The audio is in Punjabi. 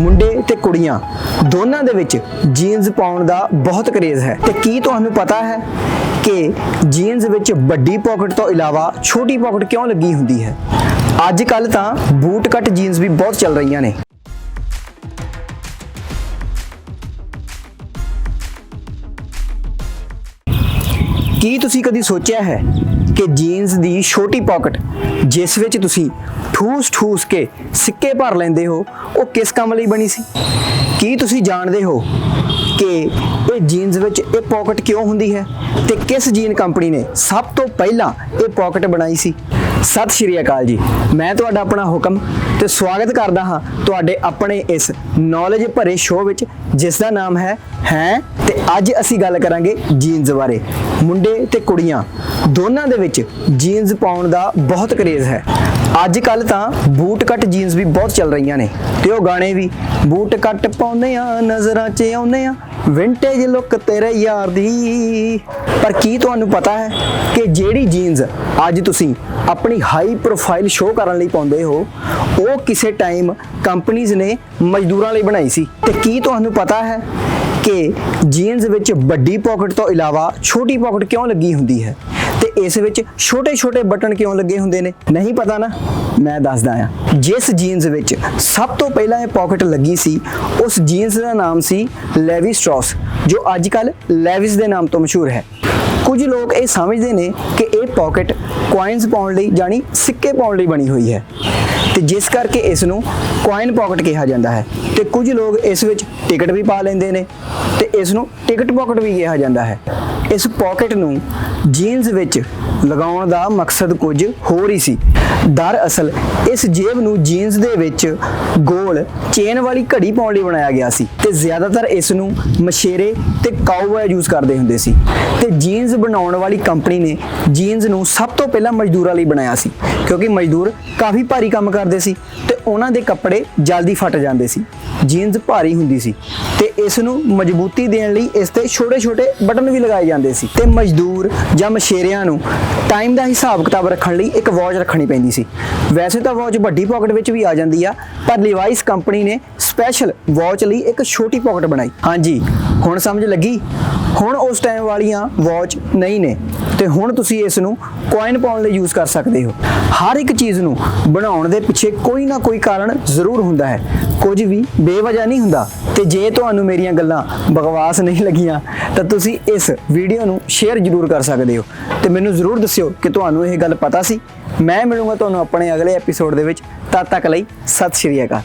ਮੁੰਡੇ ਤੇ ਕੁੜੀਆਂ, ਦੋਨਾਂ ਦੇ ਵਿੱਚ ਜੀਨਸ ਪਾਉਣ ਦਾ ਬਹੁਤ ਕਰੇਜ਼ ਹੈ। ਤੇ ਕੀ ਤੁਹਾਨੂੰ ਪਤਾ ਹੈ ਕਿ ਜੀਨਸ ਵਿੱਚ ਵੱਡੀ ਪਾਕਟ ਤੋਂ ਇਲਾਵਾ ਛੋਟੀ ਪਾਕਟ ਕਿਉਂ ਲੱਗੀ ਹੁੰਦੀ ਹੈ? ਅੱਜ ਕੱਲ ਤਾਂ ਬੂਟ ਕੱਟ ਜੀਨਸ ਵੀ ਬਹੁਤ ਚੱਲ ਰਹੀਆਂ ਨੇ। ਕੀ ਤੁਸੀਂ ਕਦੀ ਸੋਚਿਆ ਹੈ ਕਿ ਜੀਨਸ ਦੀ ਛੋਟੀ ਪਾਕਟ ਜਿਸ ਵਿੱਚ ਤੁਸੀਂ ਠੂਸ ਠੂਸ ਕੇ ਸਿੱਕੇ ਭਰ ਲੈਂਦੇ ਹੋ, ਉਹ ਕਿਸ ਕੰਮ ਲਈ ਬਣੀ ਸੀ? ਕੀ ਤੁਸੀਂ ਜਾਣਦੇ ਹੋ ਕਿ ਇਹ ਜੀਨਸ ਵਿੱਚ ਇਹ ਪਾਕਟ ਕਿਉਂ ਹੁੰਦੀ ਹੈ ਤੇ ਕਿਸ ਜੀਨ ਕੰਪਨੀ ਨੇ ਸਭ ਤੋਂ ਪਹਿਲਾਂ ਇਹ ਪਾਕਟ ਬਣਾਈ ਸੀ? ਸਤਿ ਸ਼੍ਰੀ ਅਕਾਲ ਜੀ। ਮੈਂ ਤੁਹਾਡਾ ਆਪਣਾ ਹੁਕਮ ਤੇ ਸਵਾਗਤ ਕਰਦਾ ਹਾਂ ਤੁਹਾਡੇ ਆਪਣੇ ਇਸ ਨੌਲੇਜ ਭਰੇ ਸ਼ੋਅ ਵਿੱਚ, ਜਿਸ ਦਾ ਨਾਮ ਹੈ ਹੈ ਤੇ ਅੱਜ ਅਸੀਂ ਗੱਲ ਕਰਾਂਗੇ ਜੀਨਸ ਬਾਰੇ। ਮੁੰਡੇ ਤੇ ਕੁੜੀਆਂ, ਦੋਨਾਂ ਦੇ ਵਿੱਚ ਜੀਨਸ ਪਾਉਣ ਦਾ ਬਹੁਤ ਕਰੇਜ਼ ਹੈ। ਅੱਜ ਕੱਲ ਤਾਂ ਬੂਟ ਕੱਟ ਜੀਨਸ ਵੀ ਬਹੁਤ ਚੱਲ ਰਹੀਆਂ ਨੇ ਤੇ ਉਹ ਗਾਣੇ ਵੀ ਬੂਟ ਕੱਟ ਪਾਉਂਦੇ ਆ, ਨਜ਼ਰਾਂ 'ਚ ਆਉਂਦੇ ਆ। ਵਿੰਟੇਜ ਲੁੱਕ ਤੇਰੇ ਯਾਰ ਦੀ। ਪਰ ਕੀ ਤੁਹਾਨੂੰ ਪਤਾ ਹੈ ਕਿ ਜਿਹੜੀ ਜੀਨਸ ਅੱਜ ਤੁਸੀਂ ਆਪਣੀ ਹਾਈ ਪ੍ਰੋਫਾਈਲ ਸ਼ੋਅ ਕਰਨ ਲਈ ਪਾਉਂਦੇ ਹੋ, ਉਹ ਕਿਸੇ ਟਾਈਮ ਕੰਪਨੀਆਂ ਨੇ ਮਜ਼ਦੂਰਾਂ ਲਈ ਬਣਾਈ ਸੀ। ਤੇ ਕੀ ਤੁਹਾਨੂੰ ਪਤਾ ਹੈ ਕਿ ਜੀਨਸ ਵਿੱਚ ਵੱਡੀ ਪਾਕਟ ਤੋਂ ਇਲਾਵਾ ਛੋਟੀ ਪਾਕਟ ਕਿਉਂ ਲੱਗੀ ਹੁੰਦੀ ਹੈ? ਤੇ ਇਸ ਵਿੱਚ ਛੋਟੇ-ਛੋਟੇ ਬਟਨ ਕਿਉਂ ਲੱਗੇ ਹੁੰਦੇ ਨੇ? ਨਹੀਂ ਪਤਾ ਨਾ? ਮੈਂ ਦੱਸਦਾ ਆ ਜਿਸ ਜੀਨਸ ਵਿੱਚ ਸਭ ਤੋਂ ਪਹਿਲਾਂ ਇਹ ਪਾਕਟ ਲੱਗੀ ਸੀ, ਉਸ ਜੀਨਸ ਦਾ ਨਾਮ ਸੀ ਲੈਵੀ ਸਟ੍ਰੌਸ ਜੋ ਅੱਜ ਅੱਜਕੱਲ ਲੈਵਿਸ ਦੇ ਨਾਮ ਤੋਂ ਮਸ਼ਹੂਰ ਹੈ। ਕੁਝ ਲੋਕ ਇਹ ਸਮਝਦੇ ਨੇ ਕਿ ਇਹ ਪਾਕਟ ਕੋਇਨਸ ਪਾਉਣ ਲਈ ਜਾਨੀ ਸਿੱਕੇ ਪਾਉਣ ਲਈ ਬਣੀ ਹੋਈ ਹੈ। ਤੇ ਜਿਸ ਕਰਕੇ ਇਸ ਨੂੰ ਕੋਇਨ ਪਾਕਟ ਕਿਹਾ ਜਾਂਦਾ ਹੈ। ਤੇ ਕੁਝ ਲੋਕ ਇਸ ਵਿੱਚ ਟਿਕਟ ਵੀ ਪਾ ਲੈਂਦੇ ਨੇ ਤੇ ਇਸ ਨੂੰ ਟਿਕਟ ਪਾਕਟ ਵੀ ਕਿਹਾ ਜਾਂਦਾ ਹੈ। ਇਸ ਪਾਕਟ ਨੂੰ ਜੀਨਸ ਵਿੱਚ ਲਗਾਉਣ ਦਾ ਮਕਸਦ ਕੁਝ ਹੋਰ ਹੀ ਸੀ। ਦਰਅਸਲ, ਇਸ ਜੇਬ ਨੂੰ ਜੀਨਸ ਦੇ ਵਿੱਚ ਗੋਲ ਚੇਨ ਵਾਲੀ ਘੜੀ ਪਾਉਣ ਲਈ ਬਣਾਇਆ ਗਿਆ ਸੀ ਤੇ ਜ਼ਿਆਦਾਤਰ ਇਸ ਨੂੰ ਮਸ਼ੇਰੇ ਤੇ ਕਾਊਬॉय ਯੂਜ਼ ਕਰਦੇ ਹੁੰਦੇ ਸੀ। ਤੇ ਜੀਨਸ ਬਣਾਉਣ ਵਾਲੀ ਕੰਪਨੀ ਨੇ ਜੀਨਸ ਨੂੰ ਸਭ ਤੋਂ ਪਹਿਲਾਂ ਮਜ਼ਦੂਰਾਂ ਲਈ ਬਣਾਇਆ ਸੀ, ਕਿਉਂਕਿ ਮਜ਼ਦੂਰ ਕਾਫੀ ਭਾਰੀ ਕੰਮ ਕਰਦੇ ਸੀ ਤੇ ਉਹਨਾਂ ਦੇ ਕੱਪੜੇ ਜਲਦੀ ਫਟ ਜਾਂਦੇ ਸੀ। ਜੀਨਸ ਭਾਰੀ ਹੁੰਦੀ ਸੀ ਤੇ ਇਸ ਨੂੰ ਮਜ਼ਬੂਤੀ ਦੇਣ ਲਈ ਇਸ ਤੇ ਛੋਟੇ-ਛੋਟੇ ਬਟਨ ਵੀ ਲਗਾਏ ਜਾਂਦੇ ਸੀ ਤੇ ਮਜ਼ਦੂਰ ਜਾਂ ਮਸ਼ੇਰਿਆਂ ਨੂੰ ਟਾਈਮ ਦਾ ਹਿਸਾਬ ਕਿਤਾਬ ਰੱਖਣ ਲਈ ਇੱਕ ਵਾਚ ਰੱਖਣੀ ਪੈਂਦੀ ਸੀ। ਵੈਸੇ ਤਾਂ ਵਾਚ ਵੱਡੀ ਪਾਕਟ ਵਿੱਚ ਵੀ ਆ ਜਾਂਦੀ ਆ, ਪਰ ਲਿਵਾਈਸ ਕੰਪਨੀ ਨੇ ਸਪੈਸ਼ਲ ਵਾਚ ਲਈ ਇੱਕ ਛੋਟੀ ਪਾਕਟ ਬਣਾਈ। ਹਾਂਜੀ, ਹੁਣ ਸਮਝ ਲੱਗੀ? ਹੁਣ ਉਸ ਟਾਈਮ ਵਾਲੀਆਂ ਵਾਚ ਨਹੀਂ ਨੇ ਤੇ ਹੁਣ ਤੁਸੀਂ ਇਸ ਨੂੰ ਕੋਇਨ ਪਾਉਣ ਲਈ ਯੂਜ਼ ਕਰ ਸਕਦੇ ਹੋ। ਹਰ ਇੱਕ ਚੀਜ਼ ਨੂੰ ਬਣਾਉਣ ਦੇ ਪਿੱਛੇ ਕੋਈ ਨਾ ਕੋਈ ਕਾਰਨ ਜ਼ਰੂਰ ਹੁੰਦਾ ਹੈ। ਕੁਝ ਵੀ ਬੇਵਜ੍ਹਾ ਨਹੀਂ ਹੁੰਦਾ। ਤੇ ਜੇ ਤੁਹਾਨੂੰ ਮੇਰੀਆਂ ਗੱਲਾਂ ਬਕਵਾਸ ਨਹੀਂ ਲੱਗੀਆਂ, ਤਾਂ ਤੁਸੀਂ ਇਸ ਵੀਡੀਓ ਨੂੰ ਸ਼ੇਅਰ ਜ਼ਰੂਰ ਕਰ ਸਕਦੇ ਹੋ। ਤੇ ਮੈਨੂੰ ਜ਼ਰੂਰ ਦੱਸਿਓ ਕਿ ਤੁਹਾਨੂੰ ਇਹ ਗੱਲ ਪਤਾ ਸੀ। ਮੈਂ ਮਿਲੂੰਗਾ ਤੁਹਾਨੂੰ ਆਪਣੇ ਅਗਲੇ ਐਪੀਸੋਡ ਦੇ ਵਿੱਚ। ਤਦ ਤੱਕ ਲਈ ਸਤਿ ਸ਼੍ਰੀ ਅਕਾਲ।